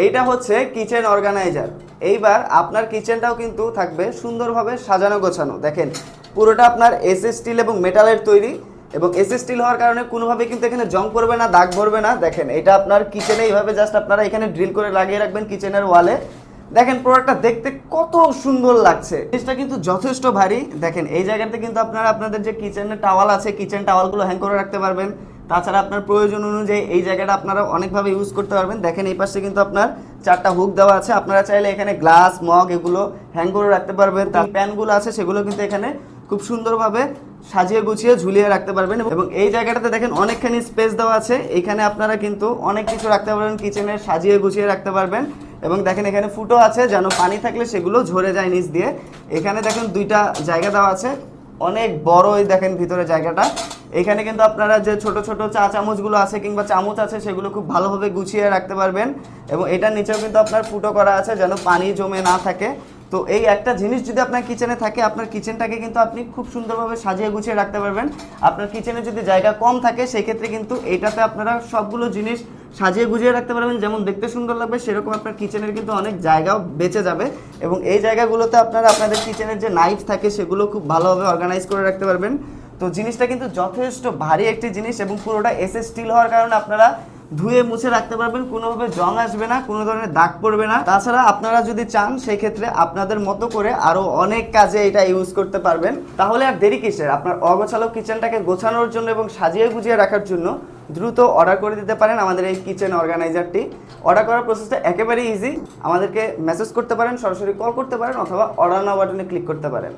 এইটা হচ্ছে kitchen organiser এইবার আপনার কিচেনটাও কিন্তু থাকবে সুন্দরভাবে সাজানো গোছানো। দেখেন, পুরোটা আপনার এস স্টিল এবং মেটালের তৈরি এবং এস স্টিল হওয়ার কারণে কোনোভাবে কিন্তু এখানে জং পড়বে না, দাগ ভরবে না। দেখেন এটা আপনার কিচেনে এইভাবে জাস্ট আপনারা এখানে ড্রিল করে লাগিয়ে রাখবেন কিচেনের ওয়ালে দেখেন প্রোডাক্টটা দেখতে কত সুন্দর লাগছে। জিনিসটা কিন্তু যথেষ্ট ভারী। দেখেন, এই জায়গাতে কিন্তু আপনারা আপনাদের যে কিচেনের টাওয়াল আছে কিচেন টাওয়ালগুলো হ্যাং করে রাখতে পারবেন। তাছাড়া আপনার প্রয়োজন অনুযায়ী এই জায়গাটা আপনারা অনেকভাবে ইউজ করতে পারবেন। দেখেন এই পাশে কিন্তু আপনার চারটা হুক দেওয়া আছে। আপনারা চাইলে এখানে গ্লাস মগ এগুলো হ্যাং করে রাখতে পারবেন। তার প্যানগুলো আছে, সেগুলো কিন্তু এখানে খুব সুন্দরভাবে সাজিয়ে গুছিয়ে ঝুলিয়ে রাখতে পারবেন এবং এই জায়গাটাতে দেখেন অনেকখানি স্পেস দেওয়া আছে। এখানে আপনারা কিন্তু অনেক কিছু রাখতে পারবেন কিচেনের সাজিয়ে গুছিয়ে রাখতে পারবেন এবং দেখেন এখানে ফুটো আছে, যেন পানি থাকলে সেগুলো ঝরে যায় নিচ দিয়ে। এখানে দেখেন দুইটা জায়গা দেওয়া আছে। অনেক বড় এই দেখেন ভিতরে জায়গাটা। এখানে কিন্তু আপনারা যে ছোট ছোট চা চামচগুলো আছে কিংবা চামচ আছে, সেগুলো খুব ভালোভাবে গুছিয়ে রাখতে পারবেন এবং এটার নিচেও কিন্তু আপনার ফুটো করা আছে যেন পানি জমে না থাকে। তো এই একটা জিনিস যদি আপনার কিচেনে থাকে, আপনার কিচেনটাকে কিন্তু আপনি খুব সুন্দরভাবে সাজিয়ে গুছিয়ে রাখতে পারবেন। আপনার কিচেনে যদি জায়গা কম থাকে, সেক্ষেত্রে কিন্তু এটাতে আপনারা সবগুলো জিনিস সাজিয়ে গুজিয়ে রাখতে পারবেন। যেমন দেখতে সুন্দর লাগবে, সেরকম আপনার কিচেনের কিন্তু অনেক জায়গাও বেঁচে যাবে এবং এই জায়গাগুলোতে আপনারা আপনাদের কিচেনের যে নাইফ থাকে, সেগুলো খুব ভালোভাবে অর্গানাইজ করে রাখতে পারবেন। তো জিনিসটা কিন্তু যথেষ্ট ভারী একটি জিনিস এবং পুরোটা এসে স্টিল হওয়ার কারণে আপনারা ধুয়ে মুছে রাখতে পারবেন, কোনোভাবে জং আসবে না, কোনো ধরনের দাগ পড়বে না। তাছাড়া আপনারা যদি চান সেই ক্ষেত্রে আপনাদের মতো করে আরও অনেক কাজে এটা ইউজ করতে পারবেন। তাহলে আর দেরি কিসের? আপনার অগোছালো কিচেনটাকে গোছানোর জন্য এবং সাজিয়ে গুজিয়ে রাখার জন্য দ্রুত অর্ডার করে দিতে পারেন আমাদের এই কিচেন অর্গানাইজারটি অর্ডার করার প্রসেসটা একেবারেই ইজি আমাদেরকে মেসেজ করতে পারেন, সরাসরি কল করতে পারেন অথবা অর্ডার নাও বাটনে ক্লিক করতে পারেন।